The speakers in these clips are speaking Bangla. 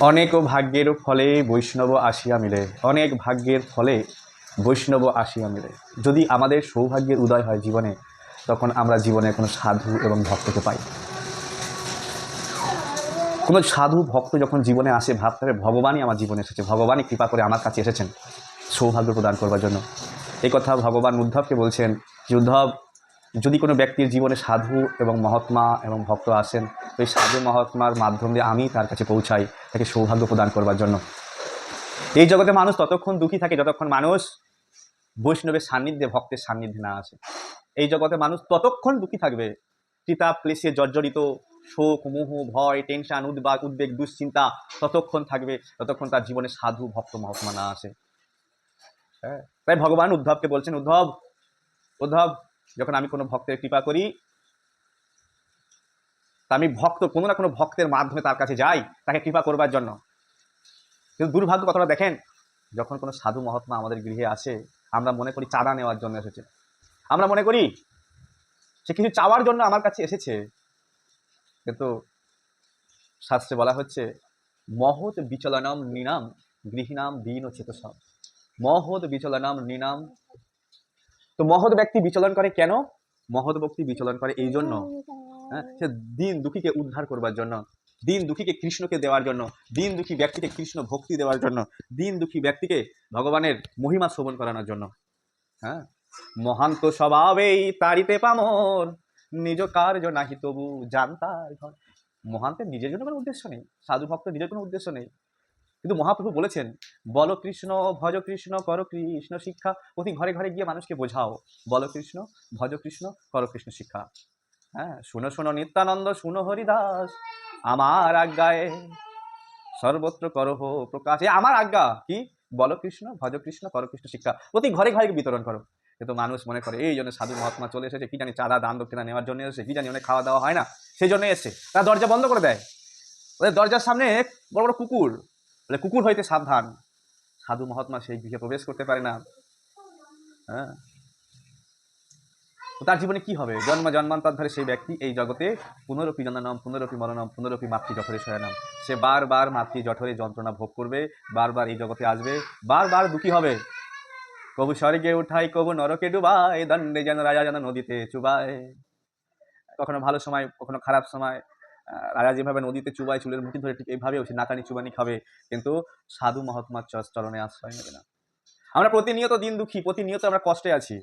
অনেক ভাগ্যের ফলে বৈষ্ণব আসিয়া মিলে, অনেক ভাগ্যের ফলে বৈষ্ণব আসিয়া মিলে। যদি আমাদের সৌভাগ্যের উদয় হয় জীবনে, তখন আমরা জীবনে কোনো সাধু এবং ভক্তকে পাই কোনো সাধু, ভক্ত যখন জীবনে আসে, ভাবতে ভগবানই আমার জীবনে এসেছে, ভগবানই কৃপা করে আমার কাছে এসেছেন সৌভাগ্য প্রদান করবার জন্য। এই কথা ভগবান উদ্ধবকে বলছেন যে, উদ্ধব যদি কোনো ব্যক্তির জীবনে সাধু এবং মহাত্মা এবং ভক্ত আসেন এই সাধু মহাত্মার মাধ্যম দিয়ে আমি তার কাছে পৌঁছাই, তাকে সৌভাগ্য প্রদান করবার জন্য। এই জগতে মানুষ ততক্ষণ দুঃখী থাকে যতক্ষণ মানুষ বৈষ্ণবের সান্নিধ্যে, ভক্তের সান্নিধ্যে না আসে। এই জগতে মানুষ ততক্ষণ দুঃখী থাকবে। চিতা প্লেসে জর্জরিত শোক, মোহ, ভয়, টেনশন, উদ্বাগ, উদ্বেগ, দুশ্চিন্তা ততক্ষণ থাকবে, ততক্ষণ তার জীবনে সাধু, ভক্ত, মহাত্মা না আসে। হ্যাঁ? তাই ভগবান উদ্ধবকে বলছেন, উদ্ধব উদ্ধব যখন আমি কোনো ভক্তের কৃপা করি, তা আমি ভক্ত, কোনো না কোনো ভক্তের মাধ্যমে তার কাছে যাই, তাকে কৃপা করবার জন্য। কিন্তু দুর্ভাগ্য কথাটা দেখেন, যখন কোনো সাধু মহাত্মা আমাদের গৃহে আসে, আমরা মনে করি চাঁদা নেওয়ার জন্য এসেছে। আমরা মনে করি সে কিছু চাওয়ার জন্য আমার কাছে এসেছে। কিন্তু শাস্ত্রে বলা হচ্ছে, মহৎ বিচলনম নিনাম গৃহীনাম দীন ও চেতসব মহৎ বিচলনম নিনাম তো মহৎ ব্যক্তি বিচলন করে কেন? মহৎ ব্যক্তি বিচলন করে এই জন্য। হ্যাঁ সে দিন দুঃখীকে উদ্ধার করবার জন্য, দিন দুঃখীকে কৃষ্ণকে দেওয়ার জন্য, দিন দুঃখী ব্যক্তিকে কৃষ্ণ ভক্তি দেওয়ার জন্য, দিন দুঃখী ব্যক্তিকে ভগবানের মহিমা শ্রবণ করানোর জন্য। হ্যাঁ মহান্ত স্বভাবেই তারিতে পামর, নিজ কার্য নাহি তবু জানতার ঘর। মহান্তের নিজের জন্য কোনো উদ্দেশ্য নেই সাধু ভক্ত নিজের কোনো উদ্দেশ্য নেই। কিন্তু মহাপ্রভু বলেছেন, বল কৃষ্ণ, ভজ কৃষ্ণ, কর কৃষ্ণ শিক্ষা। প্রতি ঘরে ঘরে গিয়ে মানুষকে বোঝাও, বল কৃষ্ণ, ভজ কৃষ্ণ, কর কৃষ্ণ শিক্ষা। হ্যাঁ শুনো শুনো নিত্যানন্দ, শুনো হরিদাস, আমার আজ্ঞায় সর্বত্র করহ প্রকাশ। এ আমার আজ্ঞা, কি? বল কৃষ্ণ, ভজ কৃষ্ণ, কর কৃষ্ণ শিক্ষা। প্রতি ঘরে ঘরে বিতরণ করো। কিন্তু মানুষ মনে করে, এই জন্য সাধু মহাত্মা চলে এসেছে, কি জানি চাঁদা দান দক্ষিণা নেওয়ার জন্য এসেছে, কি জানি অনেক খাওয়া দাওয়া হয় না। সেই জন্য এসে তারা দরজা বন্ধ করে দেয়। ওদের দরজার সামনে বড় বড় কুকুর বলে কুকুর হইতে সাবধান। সাধু মহাত্মা সেই গৃহে প্রবেশ করতে পারে না। হ্যাঁ? তার জীবনে কি হবে? জন্ম জন্মান্তর ধরে সেই ব্যক্তি এই জগতে পুনরপি জননম, পুনরপি মরণম, পুনরপি মাতৃ জঠরে শয়নম। সে বারবার মাতৃ জঠরে যন্ত্রণা ভোগ করবে, বারবার এই জগতে আসবে, বারবার দুঃখী হবে। কবু স্বর্গে উঠাই, কবু নরকে ডুবায় দণ্ডে যেন রাজা যেন নদীতে চুবায়। কখনো ভালো সময়, কখনো খারাপ সময় রাজা যেভাবে নদীতে চুবায় চুলের মুঠি ধরে ঠিক এইভাবেও সে নাকানি চুবানি খাবে, কিন্তু সাধু মহাত্মার চরণে আশ্রয় নেবে না। আমরা প্রতিনিয়ত দিন দুঃখী, প্রতিনিয়ত আমরা কষ্টে আছি।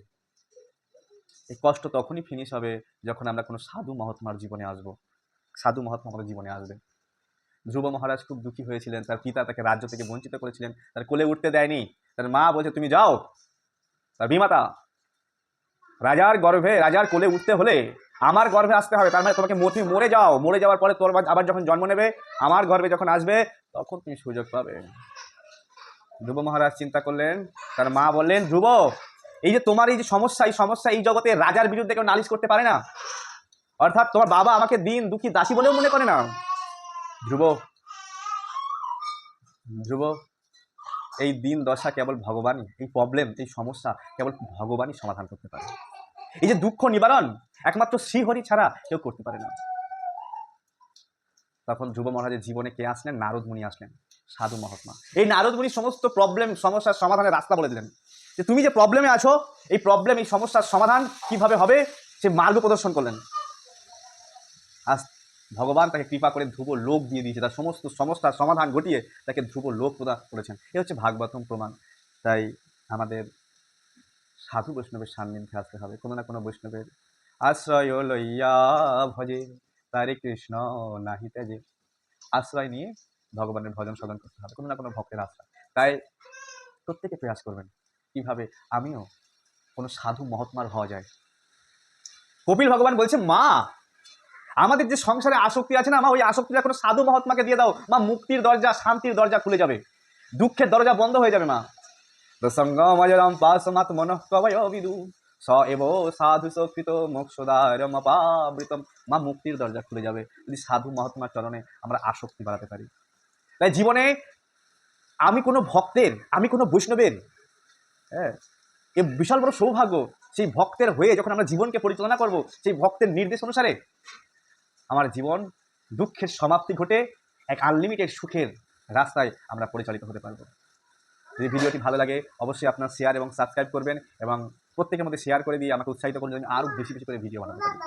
এই কষ্ট তখনই ফিনিশ হবে যখন আমরা কোনো সাধু মহাত্মার জীবনে আসব। সাধু মহাত্মা আমাদের জীবনে আসবে। ধ্রুব মহারাজ খুব দুঃখী হয়েছিলেন, তার পিতা তাকে রাজ্য থেকে বঞ্চিত করেছিলেন, তার কোলে উঠতে দেয়নি। তার মা বলছে, তুমি যাও, তার বিমাতা, রাজার গর্ভে, রাজার কোলে উঠতে হলে আমার গর্ভে আসতে হবে, তার মানে তোমাকে মরে মরে যাও, মরে যাওয়ার পরে তোর আবার যখন জন্ম নেবে, আমার গর্ভে যখন আসবে, তখন তুমি সুযোগ পাবে। ধ্রুব মহারাজ চিন্তা করলেন, তার মা বললেন, ধ্রুব, এই যে তোমার এই যে সমস্যা, এই সমস্যা এই জগতে রাজার বিরুদ্ধে কেউ নালিশ করতে পারে না? অর্থাৎ তোমার বাবা আমাকে দিন দুঃখী দাসী বলেও মনে করে না? ধ্রুব ধ্রুব, এই দিন দশা কেবল ভগবানই, এই প্রবলেম এই সমস্যা কেবল ভগবানই সমাধান করতে পারে। এই যে দুঃখ নিবারণ, একমাত্র শ্রীহরি ছাড়া কেউ করতে পারে না। তখন ধ্রুব মহারাজের জীবনে কে আসলেন? নারদ মুনি আসলেন, সাধু মহাত্মা। এই নারদ মুনি সমস্ত প্রবলেম সমস্যার সমাধানের রাস্তা বলে দিলেন। যে তুমি যে প্রবলেমে আছো, এই প্রবলেম এই সমস্যার সমাধান কীভাবে হবে, সে মার্গ প্রদর্শন করলেন। আজ ভগবান তাকে কৃপা করে ধ্রুব লোক দিয়ে দিয়েছে, তার সমস্ত সমস্যার সমাধান ঘটিয়ে তাকে ধ্রুব লোক প্রদান করেছেন। এ হচ্ছে ভাগবতম প্রমাণ। তাই আমাদের সাধু বৈষ্ণবের সান্নিধ্যে আসতে হবে, কোনো না কোনো বৈষ্ণবের আশ্রয় লইয়া ভজে, তারে কৃষ্ণ নাহি তেজে আশ্রয় নিয়ে ভগবানের ভজন সাধন করতে হবে, কোনো না কোনো ভক্তের আশ্রয়। তাই প্রত্যেকে প্রয়াস করবেন, কীভাবে? আমিও কোনো সাধু মহাত্মার হওয়া যায়। কপিল ভগবান বলছে, মা, আমাদের যে সংসারে আসক্তি আছে না, মা, ওই আসক্তিটা কোনো সাধু মহাত্মাকে দিয়ে দাও। মা, মুক্তির দরজা, শান্তির দরজা খুলে যাবে। দুঃখের দরজা বন্ধ হয়ে যাবে, মা। সঙ্গমজরম পাশমাত মনঃ কবয় বিদু স এব সাধু সকৃত মোক্ষদারম মা মুক্তির দরজা খুলে যাবে যদি সাধু মহাত্মার চরণে আমরা আসক্তি বাড়াতে পারি। তাই জীবনে আমি কোনো ভক্তের, আমি কোনো বৈষ্ণবের হ্যাঁ এ বিশাল বড় সৌভাগ্য সেই ভক্তের হয়ে যখন আমরা জীবনকে পরিচালনা করব, সেই ভক্তের নির্দেশ অনুসারে আমার জীবন দুঃখের সমাপ্তি ঘটে, এক আনলিমিটেড সুখের রাস্তায় আমরা পরিচালিত হতে পারব। যদি ভিডিওটি ভালো লাগে, অবশ্যই আপনার শেয়ার এবং সাবস্ক্রাইব করবেন এবং প্রত্যেকের মধ্যে শেয়ার করে দিয়ে আমাকে উৎসাহিত করুন, যেন আরও বেশি বেশি করে ভিডিও পারি।